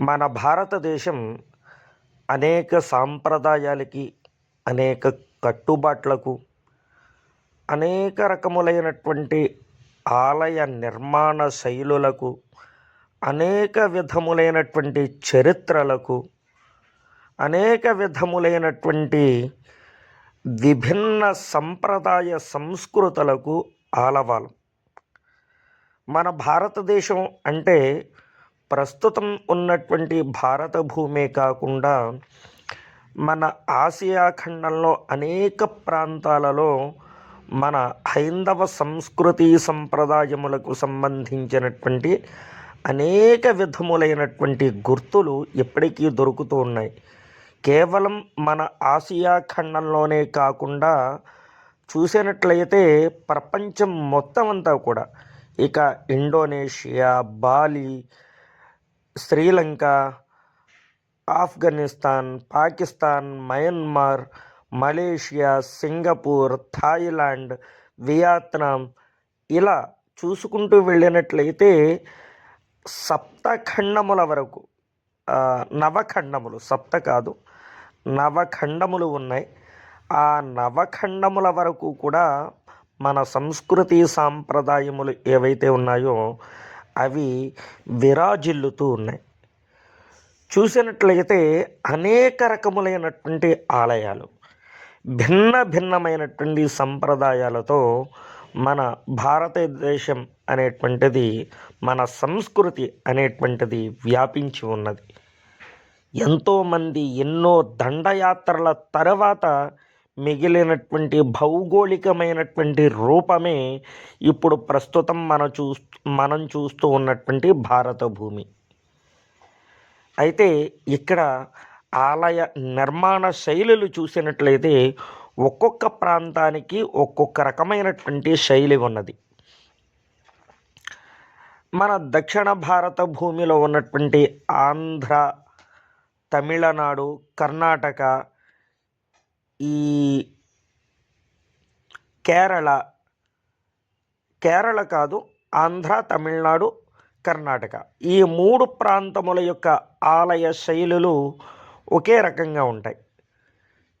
మన భారతదేశం అనేక సాంప్రదాయాలకి అనేక కట్టుబాట్లకు అనేక రకములైనటువంటి ఆలయ నిర్మాణ శైలులకు అనేక విధములైనటువంటి చరిత్రలకు అనేక విధములైనటువంటి విభిన్న సంప్రదాయ సంస్కృతులకు ఆలవాలం. మన భారతదేశం అంటే ప్రస్తుతం ఉన్నటువంటి భారత భూమే కాకుండా మన ఆసియా ఖండంలో అనేక ప్రాంతాలలో మన హైందవ సంస్కృతి సంప్రదాయములకు సంబంధించినటువంటి అనేక విధములైనటువంటి గుర్తులు ఎప్పటికీ దొరుకుతూ ఉన్నాయి. కేవలం మన ఆసియా ఖండంలోనే కాకుండా చూసినట్లయితే ప్రపంచం మొత్తం అంతా కూడా ఇక Indonesia Bali Sri Lanka Afghanistan Pakistan Myanmar Malaysia Singapore Thailand Vietnam ఇలా చూసుకుంటూ వెళ్ళినట్లయితే సప్తఖండముల వరకు నవఖండములు సప్త కాదు నవఖండములు ఉన్నాయి. ఆ నవఖండముల వరకు కూడా మన సంస్కృతి సాంప్రదాయములు ఏవైతే ఉన్నాయో అవి విరాజిల్లుతూ ఉన్నాయి. చూసినట్లయితే అనేక రకములైనటువంటి ఆలయాలు భిన్న భిన్నమైనటువంటి సంప్రదాయాలతో మన భారతదేశం అనేటువంటిది మన సంస్కృతి అనేటువంటిది వ్యాపించి ఉన్నది. ఎంతోమంది ఎన్నో దండయాత్రల తర్వాత మిగిలినటువంటి భౌగోళికమైనటువంటి రూపమే ఇప్పుడు ప్రస్తుతం మన చూ మనం చూస్తూ ఉన్నటువంటి భారత భూమి. అయితే ఇక్కడ ఆలయ నిర్మాణ శైలులు చూసినట్లయితే ఒక్కొక్క ప్రాంతానికి ఒక్కొక్క రకమైనటువంటి శైలి ఉన్నది. మన దక్షిణ భారత భూమిలో ఉన్నటువంటి ఆంధ్ర తమిళనాడు కర్ణాటక ఈ కేరళ కేరళ కాదు ఆంధ్ర తమిళనాడు కర్ణాటక. ఈ మూడు ప్రాంతముల యొక్క ఆలయ శైలులు ఒకే రకంగా ఉంటాయి.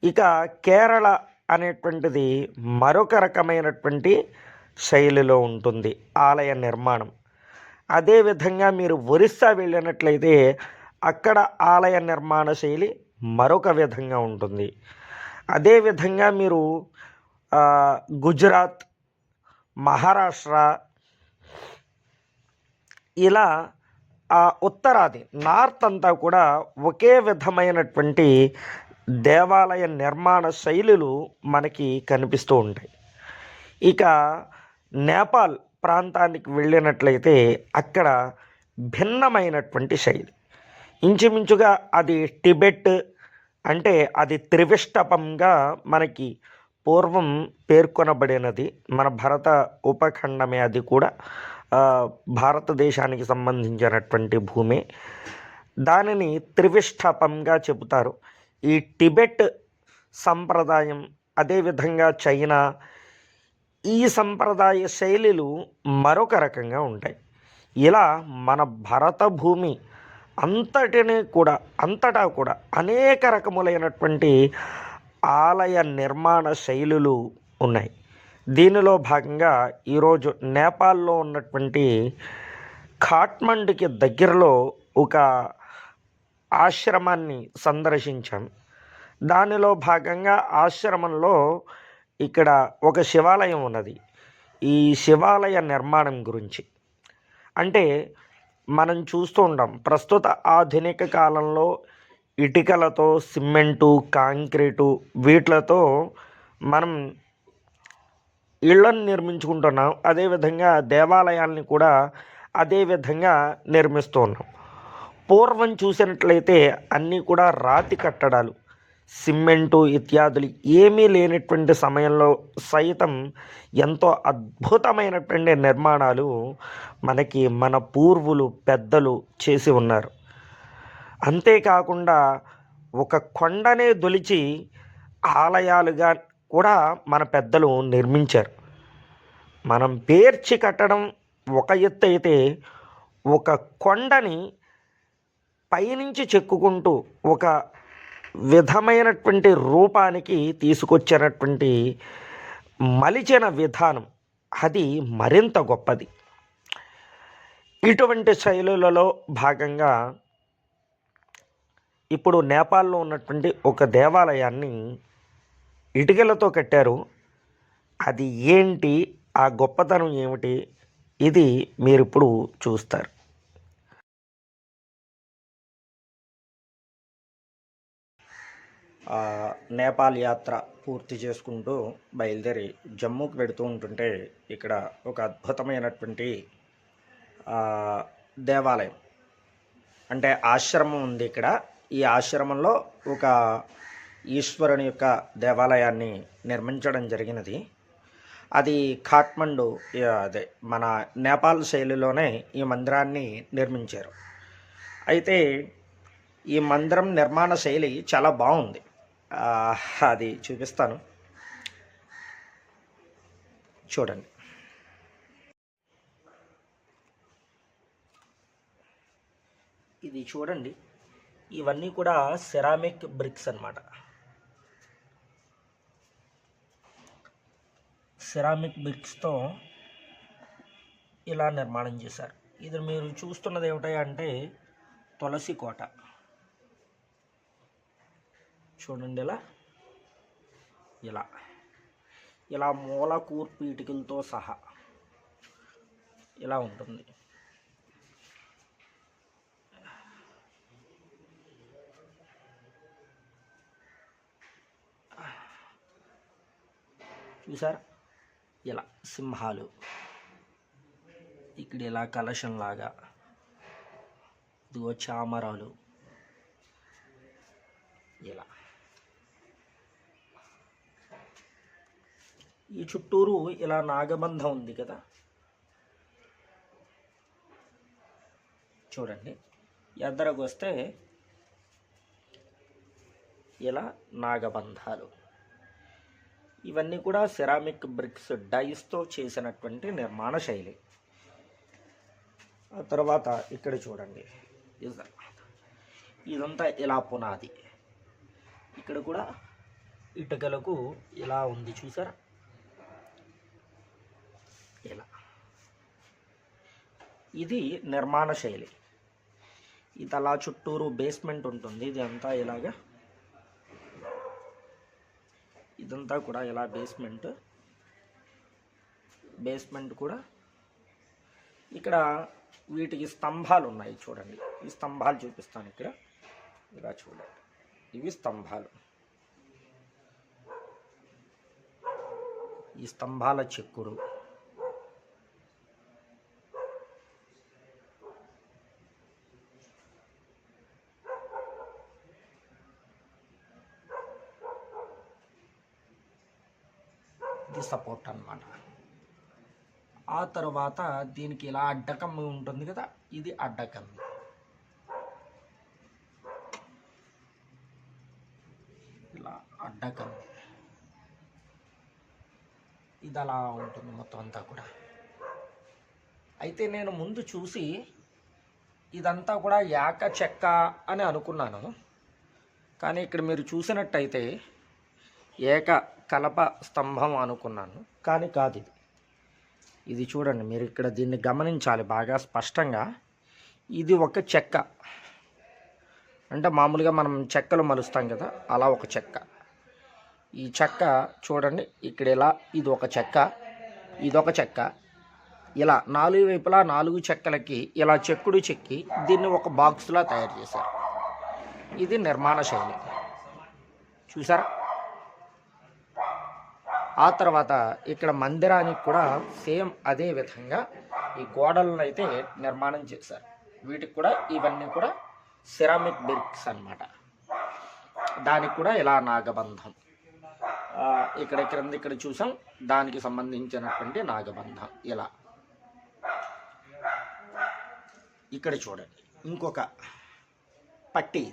ఇక కేరళ అనేటువంటిది మరొక రకమైనటువంటి శైలిలో ఉంటుంది ఆలయ నిర్మాణం. అదేవిధంగా మీరు ఒరిస్సా వెళ్ళినట్లయితే అక్కడ ఆలయ నిర్మాణ శైలి మరొక విధంగా ఉంటుంది. అదేవిధంగా మీరు గుజరాత్ మహారాష్ట్ర ఇలా ఉత్తరాది నార్త్ అంతా కూడా ఒకే విధమైనటువంటి దేవాలయ నిర్మాణ శైలులు మనకి కనిపిస్తూ ఉంటాయి. ఇక నేపాల్ ప్రాంతానికి వెళ్ళినట్లయితే అక్కడ భిన్నమైనటువంటి శైలి. ఇంచుమించుగా అది టిబెట్ అంటే అది త్రివిష్టపంగా మనకి పూర్వం పేర్కొనబడినది. మన భరత ఉపఖండమే అది కూడా. భారతదేశానికి సంబంధించినటువంటి భూమి. దానిని త్రివిష్టపంగా చెబుతారు. ఈ టిబెట్ సంప్రదాయం అదేవిధంగా చైనా ఈ సంప్రదాయ శైలులు మరొక రకంగా ఉంటాయి. ఇలా మన భరత భూమి అంతటిని కూడా అంతటా కూడా అనేక రకములైనటువంటి ఆలయ నిర్మాణ శైలులు ఉన్నాయి. దీనిలో భాగంగా ఈరోజు నేపాల్లో ఉన్నటువంటి ఖాట్మండ్కి దగ్గరలో ఒక ఆశ్రమాన్ని సందర్శించాను దానిలో భాగంగా ఆశ్రమంలో ఇక్కడ ఒక శివాలయం ఉన్నది. ఈ శివాలయ నిర్మాణం గురించి. అంటే మనం చూస్తూ ఉంటాం. ప్రస్తుత ఆధునిక కాలంలో ఇటుకలతో సిమెంటు కాంక్రీటు వీటిలతో మనం ఇళ్ళను నిర్మించుకుంటున్నాం. అదేవిధంగా దేవాలయాల్ని కూడా అదే విధంగా నిర్మిస్తూ ఉన్నాం. పూర్వం చూసినట్లయితే అన్నీ కూడా రాతి కట్టడాలు. సిమెంటు ఇత్యాదులు ఏమీ లేనటువంటి సమయంలో సైతం ఎంతో అద్భుతమైనటువంటి నిర్మాణాలు మనకి మన పూర్వులు పెద్దలు చేసి ఉన్నారు. అంతేకాకుండా ఒక కొండనే దొలిచి ఆలయాలుగా కూడా మన పెద్దలు నిర్మించారు. మనం పేర్చి కట్టడం ఒక ఎత్తు అయితే ఒక కొండని పైనుంచి చెక్కుకుంటూ ఒక విధమైనటువంటి రూపానికి తీసుకొచ్చినటువంటి మలిచిన విధానం అది మరింత గొప్పది. ఇటువంటి శైలులలో భాగంగా ఇప్పుడు నేపాల్లో ఉన్నటువంటి ఒక దేవాలయాన్ని ఇటుకలతో కట్టారు. అది ఏంటి ఆ గొప్పతనం ఏమిటి ఇది మీరు ఇప్పుడు చూస్తారు. నేపాల్ యాత్ర పూర్తి చేసుకుంటూ బయలుదేరి జమ్మూకి వెడుతూ ఉంటుంటే ఇక్కడ ఒక అద్భుతమైనటువంటి దేవాలయం. అంటే ఆశ్రమం ఉంది ఇక్కడ. ఈ ఆశ్రమంలో ఒక ఈశ్వరుని యొక్క దేవాలయాన్ని నిర్మించడం జరిగినది. అది ఖాట్మండు అదే మన నేపాల్ శైలిలోనే ఈ మందిరాన్ని నిర్మించారు. అయితే ఈ మందిరం నిర్మాణ శైలి చాలా బాగుంది. అది చూపిస్తాను. చూడండి. ఇది చూడండి. ఇవన్నీ కూడా సెరామిక్ బ్రిక్స్ అనమాట సెరామిక్ బ్రిక్స్తో ఇలా నిర్మాణం చేశారు. ఇది మీరు చూస్తున్నది ఏమిటంటే అంటే తులసి కోట. చూడండి ఇలా. ఇలా. ఇలా మూల కూర్పు ఇటుకలతో సహా ఇలా ఉంటుంది. చూసారా? ఇలా సింహాలు. ఇక్కడ ఇలా కలశం లాగా ఇదిగో చామరాలు. ఇలా. ఈ చుట్టూరు ఇలా నాగబంధం ఉంది కదా. చూడండి. ఎద్దరకు వస్తే ఇలా నాగబంధాలు. ఇవన్నీ కూడా సెరామిక్ బ్రిక్స్ డైస్తో చేసినటువంటి నిర్మాణ శైలి. ఆ తర్వాత ఇక్కడ చూడండి. ఇదంతా ఇలా పునాది. ఇక్కడ కూడా ఇటుకలకు ఇలా ఉంది చూసారా ఇలా ఇది నిర్మాణ శైలి. ఇది అలా చుట్టూరు బేస్మెంట్ ఉంటుంది. ఇది అంతా ఇలాగా. ఇదంతా కూడా ఇలా బేస్మెంట్ బేస్మెంట్ కూడా ఇక్కడ వీటికి స్తంభాలు ఉన్నాయి చూడండి. ఈ స్తంభాలు చూపిస్తాను ఇక్కడ. ఇలా చూడండి. ఇవి స్తంభాలు. ఈ స్తంభాల చెక్కుడు ఇది సపోర్ట్ అనమాట ఆ తర్వాత దీనికి ఇలా అడ్డకం ఉంటుంది కదా ఇది అడ్డకం ఇలా అడ్డకం ఇది అలా ఉంటుంది మొత్తం అంతా కూడా. అయితే నేను ముందు చూసి ఇదంతా కూడా యాక చెక్క అని అనుకున్నాను. కానీ ఇక్కడ మీరు చూసినట్టయితే ఏక కలప స్తంభం అనుకున్నాను. కానీ కాదు ఇది. ఇది చూడండి మీరు ఇక్కడ దీన్ని గమనించాలి బాగా స్పష్టంగా. ఇది ఒక చెక్క. అంటే మామూలుగా మనం చెక్కలు మలుస్తాం కదా అలా ఒక చెక్క. ఈ చెక్క చూడండి ఇక్కడ ఇలా ఇది ఒక చెక్క ఇదొక చెక్క. ఇలా నాలుగు వైపులా నాలుగు చెక్కలకి ఇలా చెక్కుడు చెక్కి దీన్ని ఒక బాక్స్లా తయారు చేశారు. ఇది నిర్మాణ శైలి. చూసారా? ఆ తర్వాత ఇక్కడ మందిరానికి కూడా సేమ్ అదే విధంగా ఈ గోడలను అయితే నిర్మాణం చేశారు. వీటికి కూడా ఇవన్నీ కూడా సిరామిక్ బ్రిక్స్ అనమాట దానికి కూడా ఇలా నాగబంధం. ఇక్కడ క్రింద ఇక్కడ చూసాం దానికి సంబంధించినటువంటి నాగబంధం ఇలా. ఇక్కడ చూడండి ఇంకొక పట్టి.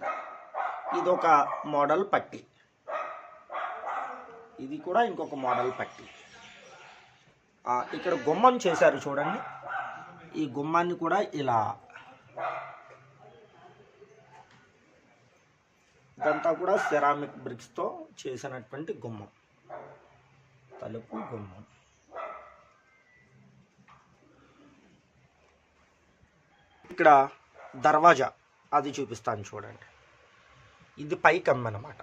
ఇది. ఒక మోడల్ పట్టి. ఇది కూడా ఇంకొక మోడల్ పట్టి. ఇక్కడ గుమ్మం చేశారు చూడండి. ఈ గుమ్మాన్ని కూడా ఇలా. ఇదంతా కూడా సెరామిక్ బ్రిక్స్తో చేసినటువంటి గుమ్మం. తలుపు గుమ్మం. ఇక్కడ దర్వాజా అది చూపిస్తాను చూడండి. ఇది పై కమ్మ అనమాట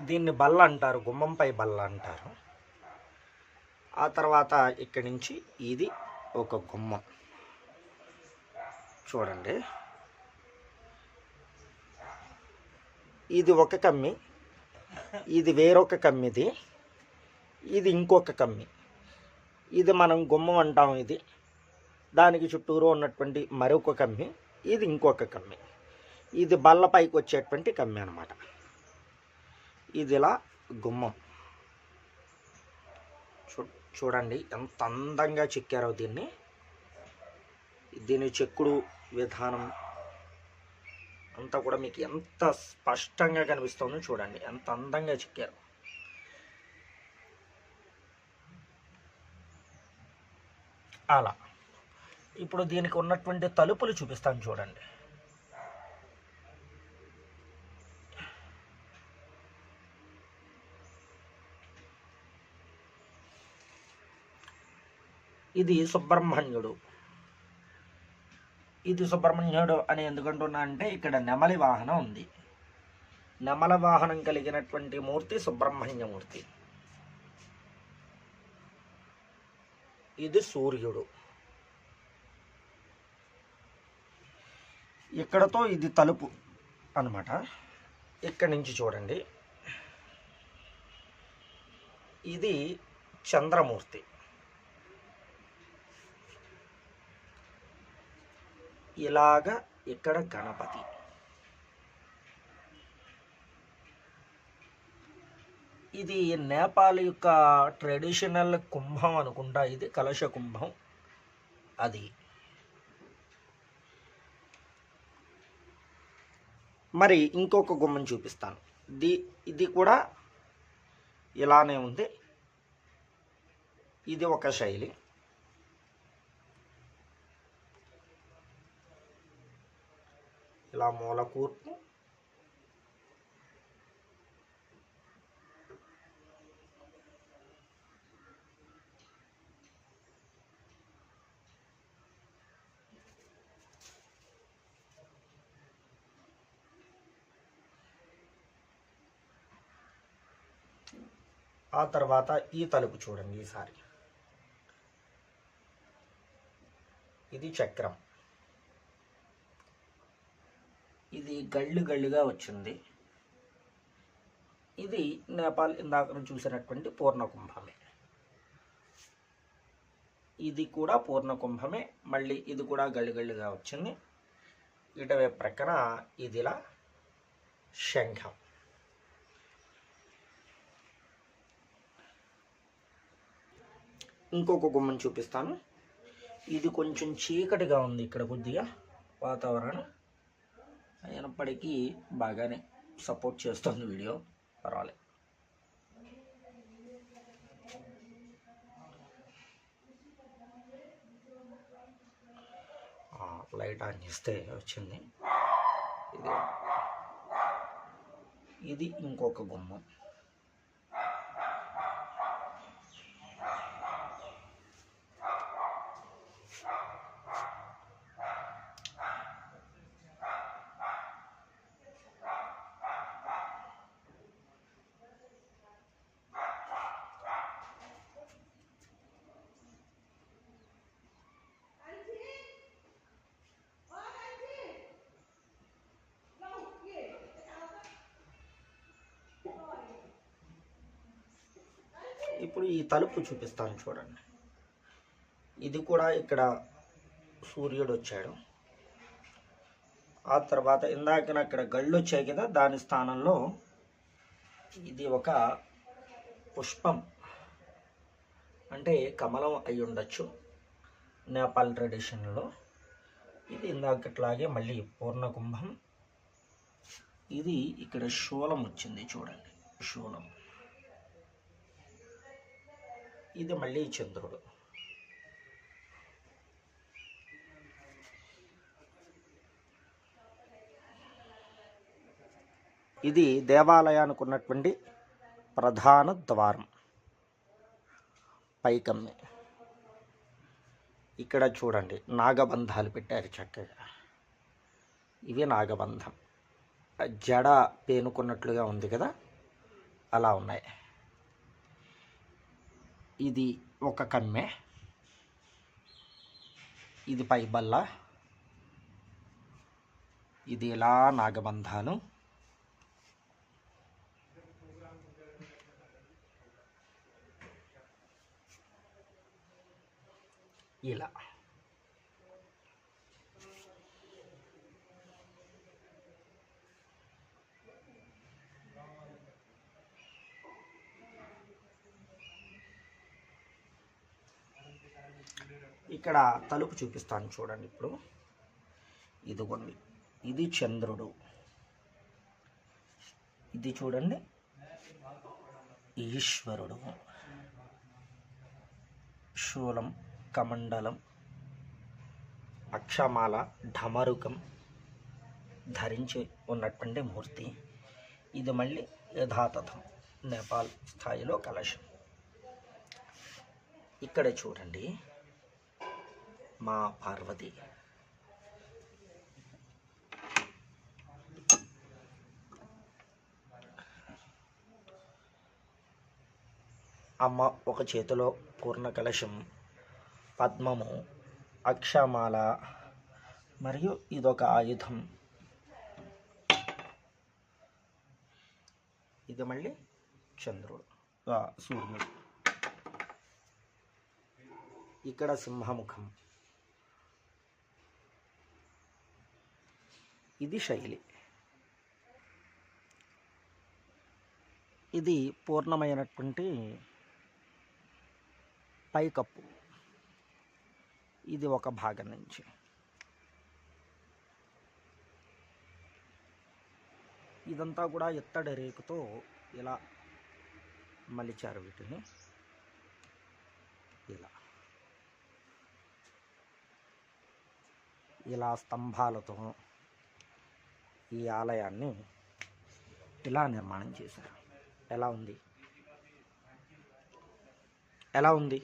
దీన్ని బల్ల అంటారు గుమ్మంపై బల్ల అంటారు. ఆ తర్వాత ఇక్కడి నుంచి ఇది ఒక గుమ్మం. చూడండి. ఇది ఒక కమ్మి ఇది వేరొక కమ్మిది ఇది ఇంకొక కమ్మి. ఇది మనం గుమ్మం అంటాం ఇది. దానికి చుట్టూరు ఉన్నటువంటి మరొక కమ్మి ఇది ఇంకొక కమ్మి. ఇది బల్ల పైకి వచ్చేటువంటి కమ్మి అనమాట ఇది ఇలా గుమ్మం. చూ చూడండి ఎంత అందంగా చెక్కారో దీన్ని. దీని చెక్కుడు విధానం అంతా కూడా మీకు ఎంత స్పష్టంగా కనిపిస్తుందో చూడండి. ఎంత అందంగా చెక్కారు. అలా. ఇప్పుడు దీనికి ఉన్నటువంటి తలుపులు చూపిస్తాను చూడండి. ఇది సుబ్రహ్మణ్యుడు. ఇది సుబ్రహ్మణ్యుడు అని ఎందుకంటున్నా అంటే ఇక్కడ నెమలి వాహనం ఉంది. నెమల వాహనం కలిగినటువంటి మూర్తి సుబ్రహ్మణ్యమూర్తి. ఇది సూర్యుడు. ఇక్కడతో ఇది తలుపు అనమాట ఇక్కడి నుంచి చూడండి. ఇది చంద్రమూర్తి. ఇలాగ ఇక్కడ గణపతి. ఇది నేపాల్ యొక్క ట్రెడిషనల్ కుంభం అనుకుంటా ఇది కలశ కుంభం. అది. మరి ఇంకొక గుమ్మం చూపిస్తాను. ది ఇది కూడా ఇలానే ఉంది. ఇది ఒక శైలి. ఇలా మూల కూర్పు ఆ తర్వాత ఈ తలుపు చూడండి ఈసారి ఇది చక్రం ఇది గళ్ళు గళ్ళుగా వచ్చింది. ఇది నేపాల్ ఇందాక చూసినటువంటి పూర్ణ కుంభమే ఇది కూడా పూర్ణ కుంభమే మళ్ళీ ఇది కూడా గళ్ళుగళ్ళుగా వచ్చింది. ఇటువైపు ప్రక్కన ఇదిలా శంఖం. ఇంకొక గుమ్మం చూపిస్తాను. ఇది కొంచెం చీకటిగా ఉంది ఇక్కడ కొద్దిగా వాతావరణం. అయినప్పటికీ బాగానే సపోర్ట్ చేస్తుంది వీడియో. పర్వాలేదు. లైట్ ఆన్ చేస్తే వచ్చింది. ఇది ఇది ఇంకొక గుమ్మం. ఇప్పుడు ఈ తలుపు చూపిస్తాను చూడండి. ఇది కూడా ఇక్కడ సూర్యుడు వచ్చాడు. ఆ తర్వాత ఇందాక ఇక్కడ గళ్ళు వచ్చాయి కదా దాని స్థానంలో ఇది ఒక పుష్పం. అంటే కమలం అయి ఉండొచ్చు నేపాల్ ట్రెడిషన్లో. ఇది ఇందాకట్లాగే మళ్ళీ పూర్ణకుంభం. ఇది ఇక్కడ శూలం వచ్చింది చూడండి శూలం. ఇది మళ్ళీ చంద్రుడు. ఇది దేవాలయానికి ఉన్నటువంటి ప్రధాన ద్వారం పైకమ్మి. ఇక్కడ చూడండి నాగబంధాలు పెట్టారు చక్కగా. ఇవి నాగబంధం. జడ పేనుకున్నట్లుగా ఉంది కదా? అలా ఉన్నాయి. ఇది ఒక కమ్మె ఇది పై బల్ల. ఇది ఇలా నాగబంధాలు? ఇలా. ఇక్కడ తలుపు చూపిస్తాను చూడండి ఇప్పుడు. ఇదిగోండి. ఇది చంద్రుడు. ఇది చూడండి. ఈశ్వరుడు. శూలం కమండలం అక్షమాల ఢమరుకం ధరించి ఉన్నటువంటి మూర్తి. ఇది మళ్ళీ యథాతథం. నేపాల్ స్థాయిలో కలశం. ఇక్కడ చూడండి. మా పార్వతి. అమ్మ ఒక చేతిలో పూర్ణ కలశం పద్మము అక్షమాల మరియు ఇదొక ఆయుధం. ఇది మళ్ళీ చంద్రుడు. సూర్యుడు. ఇక్కడ సింహముఖం. ఇది శైలి. ఇది పూర్ణమైనటువంటి పైకప్పు. ఇది ఒక భాగం నుంచి. ఇదంతా కూడా ఎత్తడి రేకుతో ఇలా మలిచారు వీటిని. ఇలా. ఇలా స్తంభాలతో ఈ ఆలయాన్ని ఇలా నిర్మాణం చేశారు. ఎలా ఉంది? ఎలా ఉంది?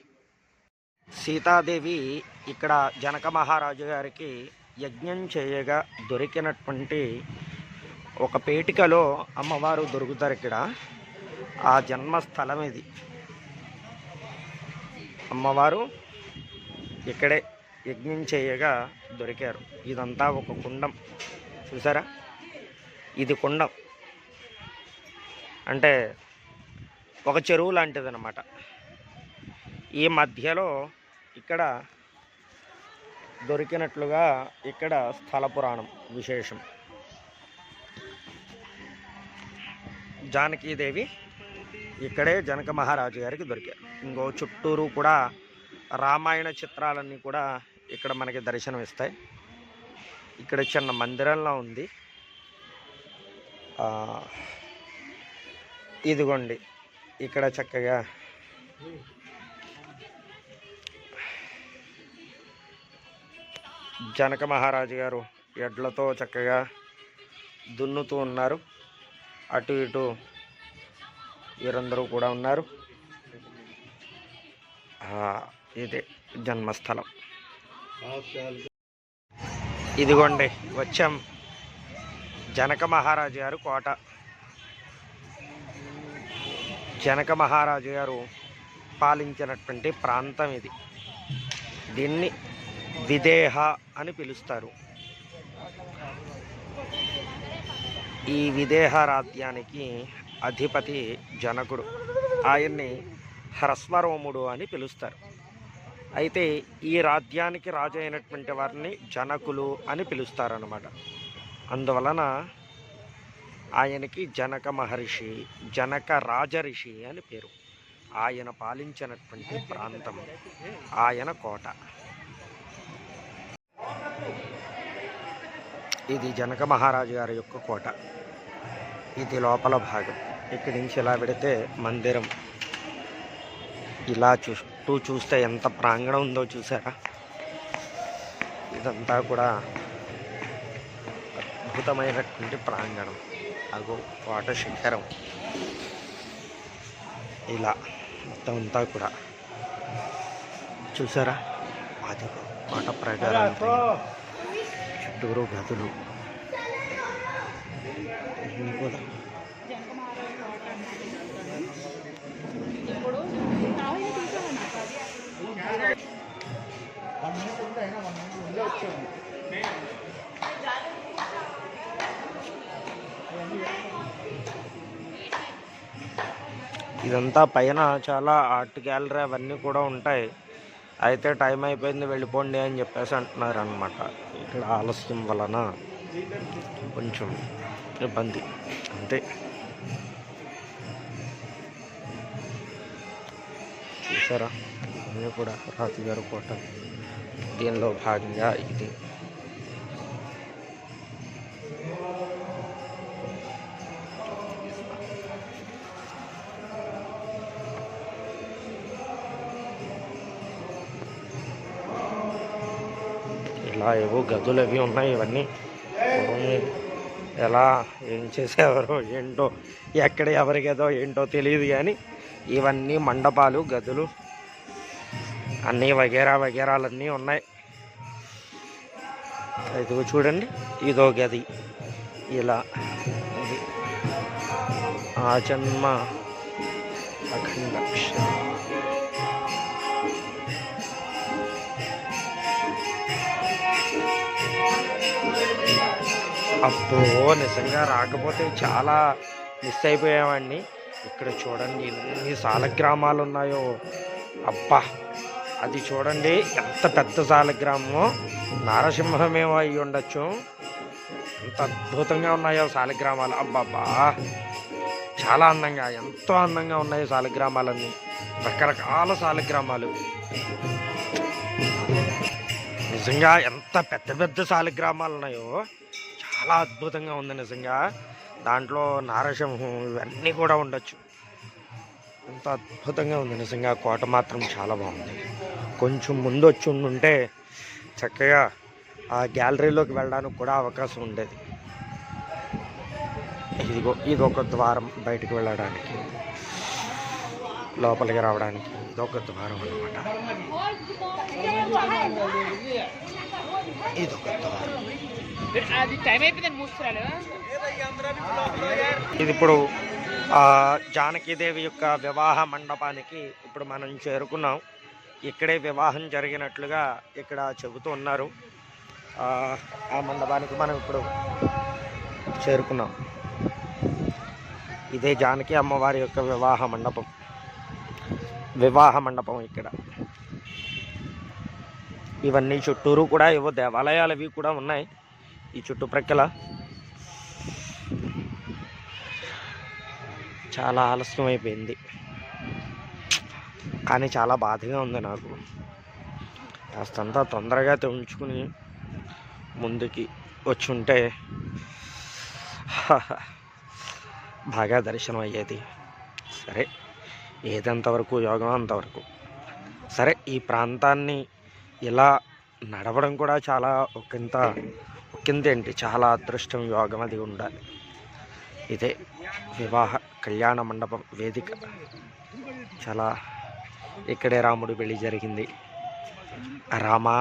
సీతాదేవి ఇక్కడ జనక మహారాజు గారికి యజ్ఞం చేయగా దొరికినటువంటి ఒక పేటికలో అమ్మవారు దొరుకుతారు ఇక్కడ. ఆ జన్మస్థలం ఇది. అమ్మవారు ఇక్కడే యజ్ఞం చేయగా దొరికారు. ఇదంతా ఒక కుండం. చూసారా? ఇది కుండం. అంటే ఒక చెరువు లాంటిదనమాట ఈ మధ్యలో ఇక్కడ దొరికినట్లుగా ఇక్కడ స్థల పురాణం విశేషం. జానకీదేవి ఇక్కడే జనక మహారాజు గారికి దొరికారు. ఇంకో చుట్టూరు కూడా రామాయణ చిత్రాలన్నీ కూడా ఇక్కడ మనకి దర్శనం ఇస్తాయి ఇక్కడ చిన్న మందిరంలో ఉంది. ఇదిగోండి ఇక్కడ చక్కగా జనక మహారాజు గారు ఎడ్లతో చక్కగా దున్నుతూ ఉన్నారు. అటు ఇటు వీరందరూ కూడా ఉన్నారు. ఇదే జన్మస్థలం. ఇదిగోండి వచ్చాం. జనక మహారాజు గారు కోట. జనక మహారాజు గారు పాలించినటువంటి ప్రాంతం ఇది. దీన్ని విదేహ అని పిలుస్తారు. ఈ విదేహ రాజ్యానికి అధిపతి జనకుడు. ఆయన్ని హ్రస్వరోముడు అని పిలుస్తారు. అయితే ఈ రాజ్యానికి రాజు అయినటువంటి వారిని జనకులు అని పిలుస్తారన్నమాట. అందువలన ఆయనకి జనక మహర్షి జనక రాజరిషి అని పేరు. ఆయన పాలించినటువంటి ప్రాంతం ఆయన కోట. ఇది జనక మహారాజు గారి యొక్క కోట. ఇది లోపల భాగం. ఇక్కడి నుంచి ఇలా పెడితే మందిరం. ఇలా చుట్టూ చూస్తే ఎంత ప్రాంగణం ఉందో చూసారా? ఇదంతా కూడా అద్భుతమైనటువంటి ప్రాంగణం. అగో కోట శిఖరం. ఇలా మొత్తం అంతా కూడా. చూసారా? అది కోట ప్రకారం చుట్టూరు గదులు. కూడా. ఇదంతా పైన చాలా ఆర్ట్ గ్యాలరీ అవన్నీ కూడా ఉంటాయి. అయితే టైం అయిపోయింది వెళ్ళిపోండి అని చెప్పేసి అంటున్నారు అనమాట ఇక్కడ ఆలస్యం వలన కొంచెం ఇబ్బంది. అంతే. చూసారా? ఇవన్నీ కూడా రాజుగారి కోట. దీనిలో భాగంగా ఇది. ఇలా ఏవో గదులు అవి ఉన్నాయి ఇవన్నీ ఎలా ఏం చేసేవారో ఏంటో ఎక్కడ ఎవరికేదో ఏంటో తెలియదు కానీ ఇవన్నీ మండపాలు గదులు అన్నీ వగేరా వగేరాలన్నీ ఉన్నాయి. ఇదిగో చూడండి ఇదో గది. ఇలా ఇది. ఆ జన్మ అఖండ అబ్బో నిజంగా రాకపోతే చాలా మిస్ అయిపోయామండి. ఇక్కడ చూడండి ఎన్ని సాలగ్రామాలు ఉన్నాయో అబ్బా అది చూడండి ఎంత పెద్ద సాలగ్రామో నారసింహమేమో అయి ఉండొచ్చు. ఎంత అద్భుతంగా ఉన్నాయో సాలగ్రామాలు. అబ్బాబ్బా చాలా అందంగా ఎంతో అందంగా ఉన్నాయి సాలగ్రామాలన్నీ. రకరకాల సాలగ్రామాలు. నిజంగా ఎంత పెద్ద పెద్ద సాలగ్రామాలు ఉన్నాయో చాలా అద్భుతంగా ఉంది నిజంగా. దాంట్లో నారసింహం ఇవన్నీ కూడా ఉండొచ్చు. ఎంత అద్భుతంగా ఉంది నిజంగా. కోట మాత్రం చాలా బాగుంది. కొంచెం ముందు వచ్చి ఉంటే చక్కగా ఆ గ్యాలరీలోకి వెళ్ళడానికి కూడా అవకాశం ఉండేది. ఇదిగో ఇది ఒక ద్వారం బయటకు వెళ్ళడానికి లోపలికి రావడానికి ఇదొక ద్వారం అనమాట ఇదొక ద్వారం. అది టైం అయిపోయిందని ఇది ఇప్పుడు జానకీదేవి యొక్క వివాహ మండపానికి ఇప్పుడు మనం చేరుకున్నాం. ఇక్కడే వివాహం జరిగినట్లుగా ఇక్కడ చెబుతూ ఉన్నారు. ఆ, ఆ మండపానికి మనం ఇప్పుడు చేరుకున్నాం. ఇదే జానకి అమ్మవారి యొక్క వివాహ మండపం. వివాహ మండపం ఇక్కడ. ఇవన్నీ చుట్టూరు కూడా ఏవో దేవాలయాలు అవి కూడా ఉన్నాయి. ఈ చుట్టుప్రక్కల చాలా ఆలస్యం అయిపోయింది. కానీ చాలా బాధగా ఉంది నాకు. కాస్తంతా తొందరగా తెంచుకుని ముందుకి వచ్చి ఉంటే బాగా దర్శనం అయ్యేది. సరే ఏదంతవరకు యోగం అంతవరకు సరే ఈ ప్రాంతాన్ని ఇలా నడవడం కూడా చాలా ఒకంత ఒకంత చాలా అదృష్టం యోగం అది ఉండాలి. ఇదే వివాహ కళ్యాణ మండపం వేదిక. చాలా ఇక్కడే రాముడి పెళ్ళి జరిగింది. రామా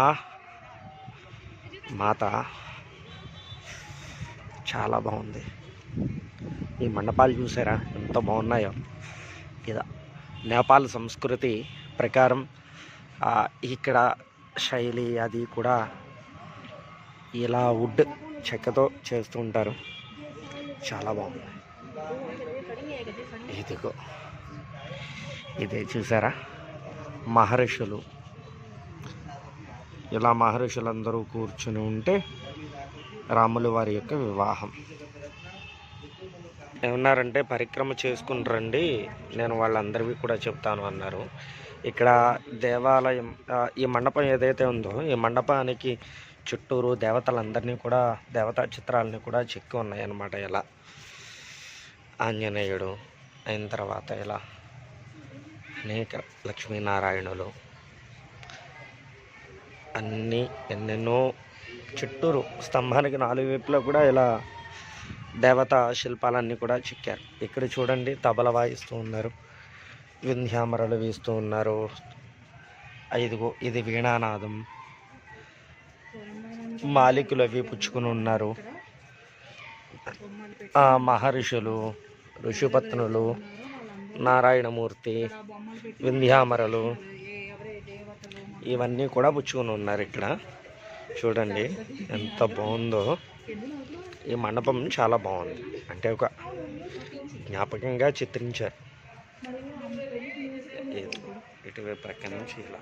మాత చాలా బాగుంది. ఈ మండపాలు చూసారా? ఎంత బాగున్నాయో. ఇదా నేపాల్ సంస్కృతి ప్రకారం ఇక్కడ శైలి అది కూడా ఇలా వుడ్ చెక్కతో చేస్తూ ఉంటారు. చాలా బాగుంది. ఇదిగో. ఇదే చూసారా? మహర్షులు. ఇలా మహర్షులందరూ కూర్చుని ఉంటే రాములు వారి యొక్క వివాహం. ఏమన్నారంటే పరిక్రమ చేసుకుని రండి నేను వాళ్ళందరివి కూడా చెప్తాను అన్నారు. ఇక్కడ దేవాలయం ఈ మండపం ఏదైతే ఉందో ఈ మండపానికి చుట్టూరు దేవతలందరినీ కూడా దేవతా చిత్రాలని కూడా చెక్కి ఉన్నాయన్నమాట ఇలా. ఆంజనేయుడు అయిన తర్వాత ఇలా అనేక లక్ష్మీనారాయణులు. అన్నీ ఎన్నెన్నో చుట్టూరు స్తంభానికి నాలుగు వైపులా కూడా ఇలా దేవతా శిల్పాలన్నీ కూడా చెక్కారు. ఇక్కడ చూడండి తబల వాయిస్తూ ఉన్నారు వింధ్యామరలు వీస్తూ ఉన్నారు ఐదుగో ఇది వీణానాదం. మాలికులు అవి పుచ్చుకుని ఉన్నారు. ఆ మహర్షులు ఋషిపత్నులు నారాయణమూర్తి వింధ్యామరలు ఇవన్నీ కూడా పుచ్చుకుని ఉన్నారు ఇక్కడ. చూడండి ఎంత బాగుందో. ఈ మండపం చాలా బాగుంది. అంటే ఒక జ్ఞాపకంగా చిత్రించారు. ఇటువైపు ప్రక్క నుంచి ఇలా.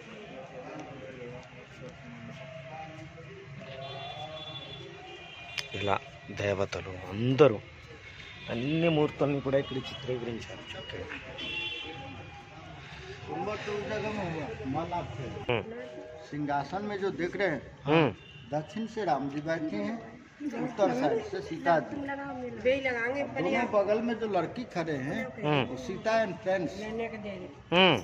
ఇలా దేవతలు అందరూ అన్ని మూర్తుల్ని కూడా ఇక్కడ చిత్రీకరించారు చక్కగా कुंभ तो उस जगह में हुआ माला फेर हम्म, सिंहासन में जो देख रहे हैं हम्म, दक्षिण से राम जी बैठे हैं उत्तर साइड से सीता जी दोनों बगल में जो लड़की खड़े हैं हम्म, वो सीता एंड फ्रेंड्स हम्म।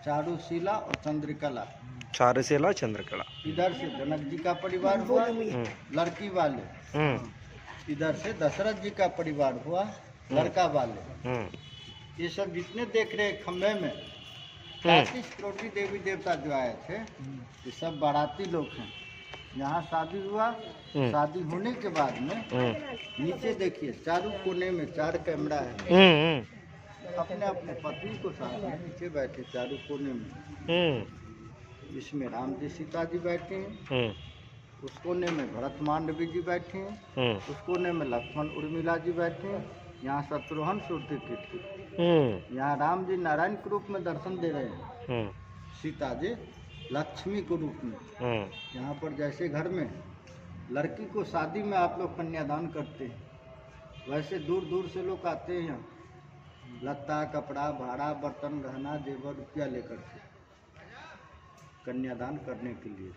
चारुशीला और चंद्रकला చారుశీల చంద్రకళ इधर से जनक जी का परिवार हुआ हम्म, लड़की वाले हम्म, इधर से दशरथ जी का परिवार हुआ लड़का वाले। हम्म, ये सब जितने देख रहे खंभे में हम्म, पैंतीस करोड़ी देवी देवता जो आए थे ये सब बाराती लोग हैं। यहाँ शादी हुआ हम्म, शादी होने के बाद में हम्म, नीचे देखिए चारों कोने में चार कैमरा है। हम्म, हम्म, अपने अपने पत्नी को साथ में नीचे बैठे चारों कोने में। हम्म, इसमें राम जी सीता जी बैठे हैं। हम्म, उस कोने में भरत मांडवी जी बैठे हैं। हम्म, उस कोने में लक्ष्मण उर्मिला जी बैठे हैं। यहाँ शत्रुघ्न सूर्य कीर्ति हम्म, यहाँ राम जी नारायण के रूप में दर्शन दे रहे हैं। हम्म, सीता जी लक्ष्मी के रूप में। यहाँ पर जैसे घर में लड़की को शादी में आप लोग कन्यादान करते हैं वैसे दूर दूर से लोग आते हैं यहाँ। लत्ता कपड़ा भाड़ा बर्तन गहना जेवर रुपया लेकर के कन्यादान करने के लिए।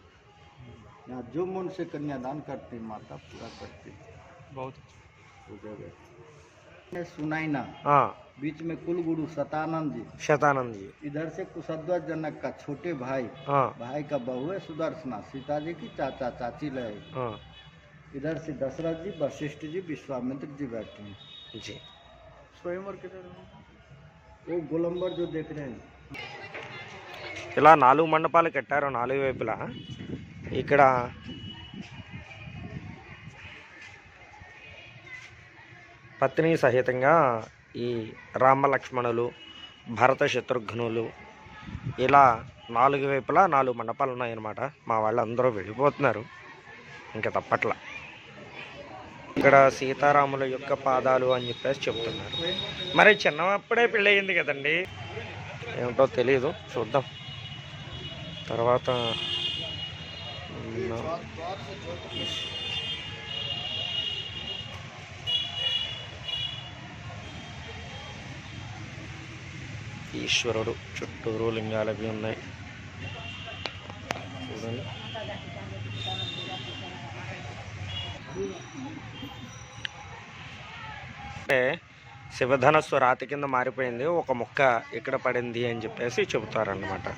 यहाँ जो मन से कन्यादान करते हैं माता पूरा करते हैं बहुत वो जगह मैं सुनाई ना हाँ बीच में कुल गुरु सतानंद जी शतानंद जी इधर से कुशध्वज जनक का छोटे भाई हाँ भाई का बहू है सुदर्शना सीता जी की चाचा चाची लहे हाँ इधर से दशरथ जी वशिष्ठ जी विश्वामित्र जी बैठे हैं जी स्वयंवर किधर है? वो गोलंबर जो देख रहे हैं ఇలా నాలుగు మండపాలు కట్టారు నాలుగు వైపులా ఇక్కడ పత్ని సహితంగా ఈ రామలక్ష్మణులు భరత శత్రుఘ్నులు ఇలా నాలుగు వైపులా నాలుగు మండపాలు ఉన్నాయన్నమాట. మా వాళ్ళందరూ వెళ్ళిపోతున్నారు. ఇంకా తప్పట్ల. ఇక్కడ సీతారాముల యొక్క పాదాలు అని చెప్పేసి చెప్తున్నారు. మరి చిన్నప్పుడే పెళ్ళయింది కదండి? ఏమిటో తెలియదు చూద్దాం. తర్వాత ఈశ్వరుడు చుట్టూరు లింగాలు అవి ఉన్నాయి. చూడండి. అంటే శివధనస్సు రాతి కింద మారిపోయింది ఒక ముక్క ఇక్కడ పడింది అని చెప్పేసి చెబుతారన్నమాట.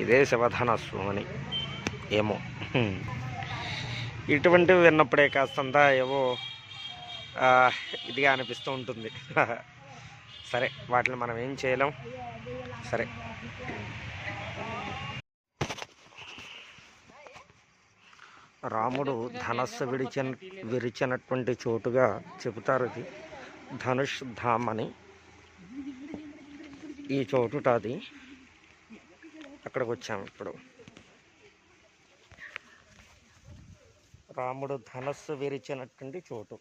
ఇదే శివధనస్సు అని. ఏమో. ఇటువంటివి విన్నప్పుడే కాస్తంత ఏవో ఇదిగా అనిపిస్తూ ఉంటుంది. సరే వాటిని మనం ఏం చేయలేం. సరే. రాముడు ధనస్సు విడిచిన విరిచినటువంటి చోటుగా చెబుతారు ఇది. ధనుష్ ధామ్ అని. ఈ చోటుట అది. అక్కడికి వచ్చాము ఇప్పుడు. రాముడు ధనస్సు విరిచినటువంటి చోటు.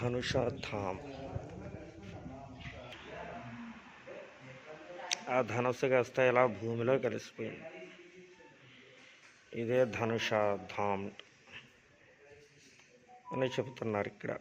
ధనుష ధామ్. ఆ ధనుస్సు కాస్త ఇలా భూమిలో కలిసిపోయింది. ఇదే ధనుష ధామ్ అని చెబుతున్నారు ఇక్కడ.